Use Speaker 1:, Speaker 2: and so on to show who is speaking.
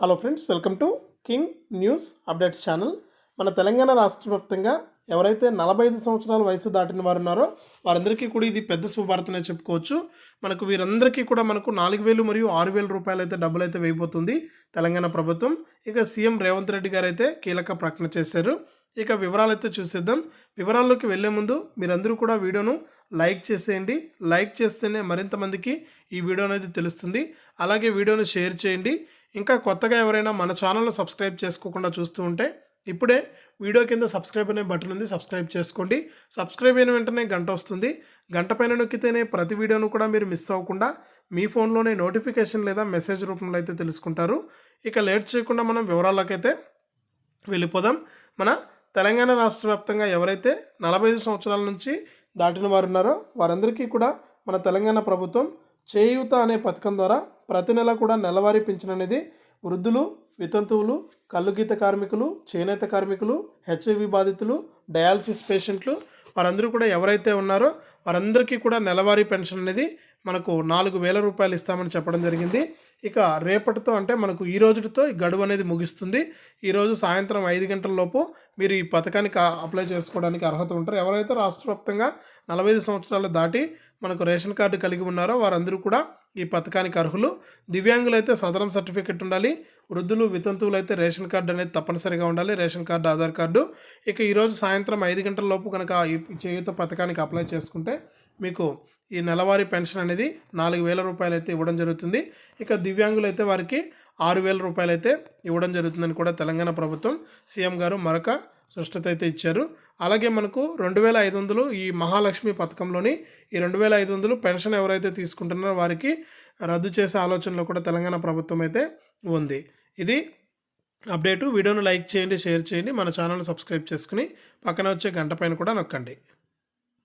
Speaker 1: Hello friends welcome to King News updates channel మన తెలంగాణ రాష్ట్ర వ్యాప్తంగా ఎవరైతే నలభై ఐదు సంవత్సరాల వయసు దాటిన వారు ఉన్నారో వారందరికీ కూడా ఇది పెద్ద శుభార్తనే చెప్పుకోవచ్చు. మనకు వీరందరికీ కూడా మనకు నాలుగు వేలు మరియు ఆరు వేల రూపాయలు అయితే డబ్బులు అయితే వేయబోతుంది తెలంగాణ ప్రభుత్వం. ఇక సీఎం రేవంత్ రెడ్డి గారు అయితే కీలక ప్రకటన చేశారు. ఇక వివరాలు అయితే చూసేద్దాం. వివరాల్లోకి వెళ్ళే ముందు మీరందరూ కూడా వీడియోను లైక్ చేసేయండి. లైక్ చేస్తేనే మరింత మందికి ఈ వీడియో అనేది తెలుస్తుంది. అలాగే వీడియోను షేర్ చేయండి. ఇంకా కొత్తగా ఎవరైనా మన ఛానల్ను సబ్స్క్రైబ్ చేసుకోకుండా చూస్తూ ఉంటే ఇప్పుడే వీడియో కింద సబ్స్క్రైబ్ అనే బటన్ ఉంది సబ్స్క్రైబ్ చేసుకోండి. సబ్స్క్రైబ్ అయిన వెంటనే గంట వస్తుంది. గంట పైన నొక్కితేనే ప్రతి వీడియోను కూడా మీరు మిస్ అవ్వకుండా మీ ఫోన్లోనే నోటిఫికేషన్ లేదా మెసేజ్ రూపంలో అయితే తెలుసుకుంటారు. ఇక లేట్ చేయకుండా మనం వివరాల్లోకైతే వెళ్ళిపోదాం. మన తెలంగాణ రాష్ట్ర వ్యాప్తంగా ఎవరైతే నలభై ఐదు సంవత్సరాల నుంచి దాటిన వారు ఉన్నారో వారందరికీ కూడా మన తెలంగాణ ప్రభుత్వం చేయూత అనే పథకం ద్వారా ప్రతి నెల కూడా నెలవారీ పింఛన్ అనేది వృద్ధులు వితంతువులు కల్లుగీత కార్మికులు చేనేత కార్మికులు హెచ్ఐవి బాధితులు డయాలసిస్ పేషెంట్లు వారందరూ కూడా ఎవరైతే ఉన్నారో వారందరికీ కూడా నెలవారీ పెన్షన్ అనేది మనకు నాలుగు వేల రూపాయలు ఇస్తామని చెప్పడం జరిగింది. ఇక రేపటితో అంటే మనకు ఈ రోజుతో గడువు అనేది ముగిస్తుంది. ఈరోజు సాయంత్రం ఐదు గంటల లోపు మీరు ఈ పథకానికి అప్లై చేసుకోవడానికి అర్హత ఉంటారు. ఎవరైతే రాష్ట్ర వ్యాప్తంగా నలభై ఐదు సంవత్సరాలు దాటి మనకు రేషన్ కార్డు కలిగి ఉన్నారో వారందరూ కూడా ఈ పథకానికి అర్హులు. దివ్యాంగులు అయితే సదరం సర్టిఫికెట్ ఉండాలి. వృద్ధులు వితంతువులు అయితే రేషన్ కార్డు అనేది తప్పనిసరిగా ఉండాలి. Ration card Aadhaar card. ఇక ఈరోజు సాయంత్రం ఐదు గంటల లోపు కనుక ఈ చేయుత పథకానికి అప్లై చేసుకుంటే మీకు ఈ నెలవారీ పెన్షన్ అనేది నాలుగు వేల రూపాయలు అయితే ఇవ్వడం జరుగుతుంది. ఇక దివ్యాంగులు అయితే వారికి ఆరు వేల రూపాయలు అయితే ఇవ్వడం జరుగుతుందని కూడా తెలంగాణ ప్రభుత్వం సీఎం గారు మరొక స్పష్టత అయితే ఇచ్చారు. అలాగే మనకు రెండు వేల ఐదు వందలు ఈ మహాలక్ష్మి పథకంలోని ఈ రెండు వేల ఐదు వందలు పెన్షన్ ఎవరైతే తీసుకుంటున్నారో వారికి రద్దు చేసే ఆలోచనలో కూడా తెలంగాణ ప్రభుత్వం అయితే ఉంది. ఇది అప్డేటు. వీడియోను లైక్ చేయండి షేర్ చేయండి. మన ఛానల్ సబ్స్క్రైబ్ చేసుకుని పక్కన వచ్చే గంట పైన కూడా నొక్కండి.